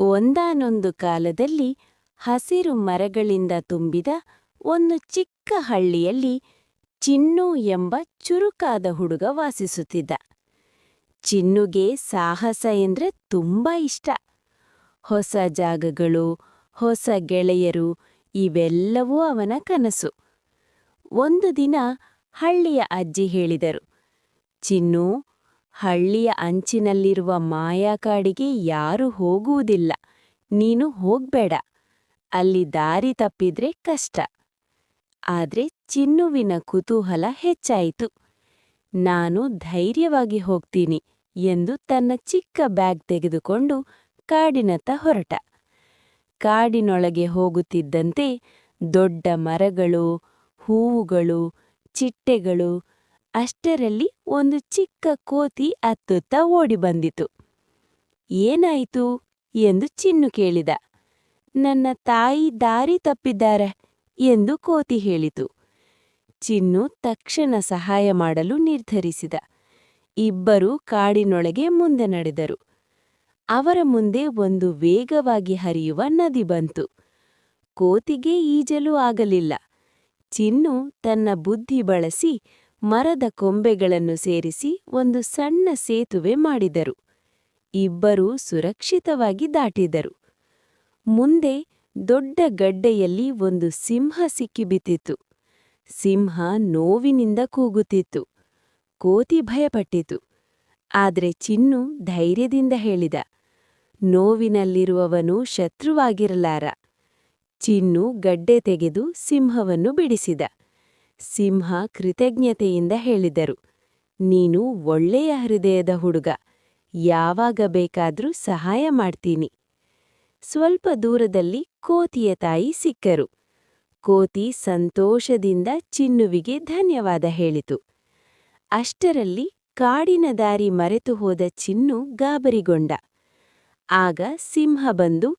ಒಂದಾನೊಂದು ಕಾಲದಲ್ಲಿ ಹಸಿರು ಮರಗಳಿಂದ ತುಂಬಿದ ಒಂದು ಚಿಕ್ಕ ಹಳ್ಳಿಯಲ್ಲಿ ಚಿನ್ನು ಎಂಬ ಚುರುಕಾದ ಹುಡುಗ ವಾಸಿಸುತ್ತಿದ್ದ. ಚಿನ್ನುಗೆ ಸಾಹಸ ಎಂದ್ರೆ ತುಂಬಾ ಇಷ್ಟ. ಹೊಸ ಜಾಗಗಳು, ಹೊಸ ಗೆಳೆಯರು, ಇವೆಲ್ಲವೂ ಅವನ ಕನಸು. ಒಂದು ದಿನ ಹಳ್ಳಿಯ ಅಜ್ಜಿ ಹೇಳಿದರು, ಚಿನ್ನು ಹಳ್ಳಿಯ ಅಂಚಿನಲ್ಲಿರುವ ಮಾಯಾಕಾಡಿಗೆ ಯಾರೂ ಹೋಗುವುದಿಲ್ಲ. ನೀನು ಹೋಗ್ಬೇಡ. ಅಲ್ಲಿ ದಾರಿ ತಪ್ಪಿದ್ರೆ ಕಷ್ಟ. ಆದ್ರೆ ಚಿನ್ನುವಿನ ಕುತೂಹಲ ಹೆಚ್ಚಾಯಿತು. ನಾನು ಧೈರ್ಯವಾಗಿ ಹೋಗ್ತೀನಿ ಎಂದು ತನ್ನ ಚಿಕ್ಕ ಬ್ಯಾಗ್ ತೆಗೆದುಕೊಂಡು ಕಾಡಿನತ್ತ ಹೊರಟ. ಕಾಡಿನೊಳಗೆ ಹೋಗುತ್ತಿದ್ದಂತೆ ದೊಡ್ಡ ಮರಗಳು, ಹೂವುಗಳು, ಚಿಟ್ಟೆಗಳು ಅಷ್ಟರಲ್ಲಿ ಒಂದು ಚಿಕ್ಕ ಕೋತಿ ಅತ್ತುತ್ತ ಓಡಿ ಬಂದಿತು. ಏನಾಯಿತು? ಎಂದು ಚಿನ್ನು ಕೇಳಿದ. ನನ್ನ ತಾಯಿ ದಾರಿ ತಪ್ಪಿದ್ದಾರೆ ಎಂದು ಕೋತಿ ಹೇಳಿತು. ಚಿನ್ನು ತಕ್ಷಣ ಸಹಾಯ ಮಾಡಲು ನಿರ್ಧರಿಸಿದ. ಇಬ್ಬರೂ ಕಾಡಿನೊಳಗೆ ಮುಂದೆ ನಡೆದರು. ಅವರ ಮುಂದೆ ಒಂದು ವೇಗವಾಗಿ ಹರಿಯುವ ನದಿ ಬಂತು. ಕೋತಿಗೆ ಈಜಲು ಆಗಲಿಲ್ಲ. ಚಿನ್ನು ತನ್ನ ಬುದ್ಧಿ ಬಳಸಿ ಮರದ ಕೊಂಬೆಗಳನ್ನು ಸೇರಿಸಿ ಒಂದು ಸಣ್ಣ ಸೇತುವೆ ಮಾಡಿದರು. ಇಬ್ಬರೂ ಸುರಕ್ಷಿತವಾಗಿ ದಾಟಿದರು. ಮುಂದೆ ದೊಡ್ಡ ಗಡ್ಡೆಯಲ್ಲಿ ಒಂದು ಸಿಂಹ ಸಿಕ್ಕಿಬಿತ್ತಿತ್ತು ಸಿಂಹ ನೋವಿನಿಂದ ಕೂಗುತ್ತಿತ್ತು. ಕೋತಿ ಭಯಪಟ್ಟಿತು. ಆದರೆ ಚಿನ್ನು ಧೈರ್ಯದಿಂದ ಹೇಳಿದ, ನೋವಿನಲ್ಲಿರುವವನು ಶತ್ರುವಾಗಿರಲಾರ. ಚಿನ್ನು ಗಡ್ಡೆ ತೆಗೆದು ಸಿಂಹವನ್ನು ಬಿಡಿಸಿದ. ಸಿಂಹ ಕೃತಜ್ಞತೆಯಿಂದ ಹೇಳಿದರು. ನೀನು ಒಳ್ಳೆಯ ಹೃದಯದ ಹುಡುಗ. ಯಾವಾಗ ಬೇಕಾದ್ರೂ ಸಹಾಯ ಮಾಡ್ತೀನಿ. ಸ್ವಲ್ಪ ದೂರದಲ್ಲಿ ಕೋತಿಯ ತಾಯಿ ಸಿಕ್ಕರು. ಕೋತಿ ಸಂತೋಷದಿಂದ ಚಿನ್ನುವಿಗೆ ಧನ್ಯವಾದ ಹೇಳಿತು. ಅಷ್ಟರಲ್ಲಿ ಕಾಡಿನ ದಾರಿ ಮರೆತು ಹೋದ ಚಿನ್ನು ಗಾಬರಿಗೊಂಡ. ಆಗ ಸಿಂಹ ಬಂದು,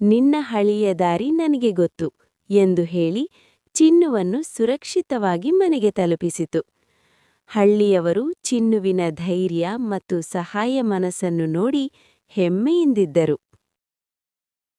ನಿನ್ನ ಹಳಿಯ ದಾರಿ ನನಗೆ ಗೊತ್ತು ಎಂದು ಹೇಳಿ ಚಿನ್ನುವನ್ನು ಸುರಕ್ಷಿತವಾಗಿ ಮನೆಗೆ ತಲುಪಿಸಿತು. ಹಳ್ಳಿಯವರು ಚಿನ್ನುವಿನ ಧೈರ್ಯ ಮತ್ತು ಸಹಾಯ ಮನಸ್ಸನ್ನು ನೋಡಿ ಹೆಮ್ಮೆಯಿಂದಿದ್ದರು.